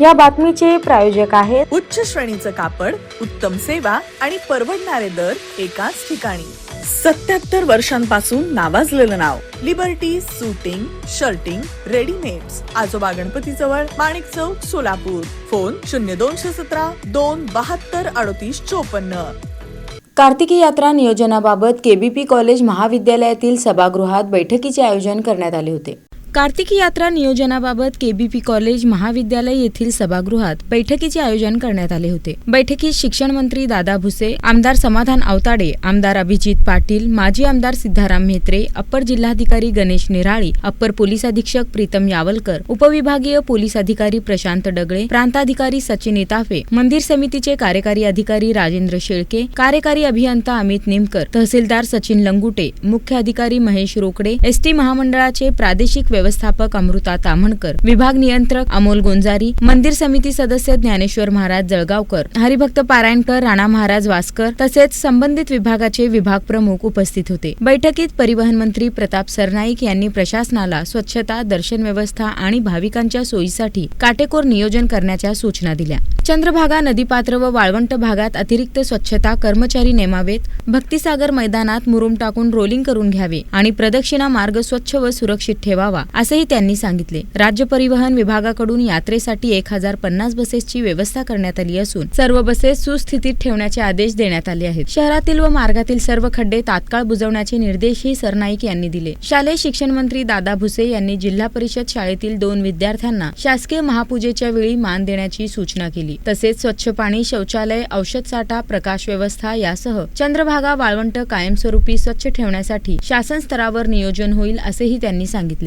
या बातमीचे प्रायोजक आहेत उच्च श्रेणीचं कापड उत्तम सेवा आणि परवडणारे दर एकाच ठिकाणी. सत्याहत्तर वर्षांपासून नावाजलेलं नाव. लिबर्टी सुटिंग शर्टिंग रेडीमेड्स आजोबा गणपती जवळ माणिक चौक सोलापूर. फोन शून्य दोनशे सतरा दोन बहात्तर अडतीस चोपन्न. कार्तिकी यात्रा नियोजनाबाबत केबीपी कॉलेज महाविद्यालयातील सभागृहात बैठकीचे आयोजन करण्यात आले होते. कार्तिकी यात्रा नियोजनाबाबत केबीपी कॉलेज महाविद्यालय येथील सभागृहात बैठकीचे आयोजन करण्यात आले होते. बैठकीत शिक्षण मंत्री दादा भुसे आमदार समाधान आवताडे आमदार अभिजित पाटील माजी आमदार सिद्धाराम म्हेत्रे अप्पर जिल्हाधिकारी गणेश निराळी अप्पर पोलीस अधीक्षक प्रीतम यावलकर उपविभागीय पोलीस अधिकारी प्रशांत डगळे प्रांताधिकारी सचिन इताफे मंदिर समितीचे कार्यकारी अधिकारी राजेंद्र शेळके कार्यकारी अभियंता अमित निमकर तहसीलदार सचिन लंगुटे मुख्य अधिकारी महेश रोकडे एसटी महामंडळाचे प्रादेशिक व्यवस्थापक अमृता ताम्हणकर विभाग नियंत्रक अमोल गोंजारी मंदिर समिती सदस्य ज्ञानेश्वर महाराज जळगावकर हरिभक्त पारायणकर राणा महाराज वासकर तसेच संबंधित विभागाचे विभाग प्रमुख उपस्थित होते. बैठकीत परिवहन मंत्री प्रताप सरनाईक यांनी प्रशासनाला स्वच्छता दर्शन व्यवस्था आणि भाविकांच्या सोयीसाठी काटेकोर नियोजन करण्याच्या सूचना दिल्या. चंद्रभागा नदीपात्र व वाळवंट भागात अतिरिक्त स्वच्छता कर्मचारी नेमावेत. भक्तिसागर मैदानात मुरुम टाकून रोलिंग करून घ्यावे आणि प्रदक्षिणा मार्ग स्वच्छ व सुरक्षित ठेवावा असंही त्यांनी सांगितले. राज्य परिवहन विभागाकडून यात्रेसाठी एक हजार पन्नास बसेसची व्यवस्था करण्यात आली असून सर्व बसेस सुस्थितीत ठेवण्याचे आदेश देण्यात आले आहेत. शहरातील व मार्गातील सर्व खड्डे तात्काळ बुजवण्याचे निर्देशही सरनाईक यांनी दिले. शालेय शिक्षण मंत्री दादा भुसे यांनी जिल्हा परिषद शाळेतील दोन विद्यार्थ्यांना शासकीय महापूजेच्या वेळी मान देण्याची सूचना केली. तसेच स्वच्छ पाणी शौचालय औषध साठा प्रकाश व्यवस्था यासह चंद्रभागा वाळवंट कायमस्वरूपी स्वच्छ ठेवण्यासाठी शासन स्तरावर नियोजन होईल असेही त्यांनी सांगितले.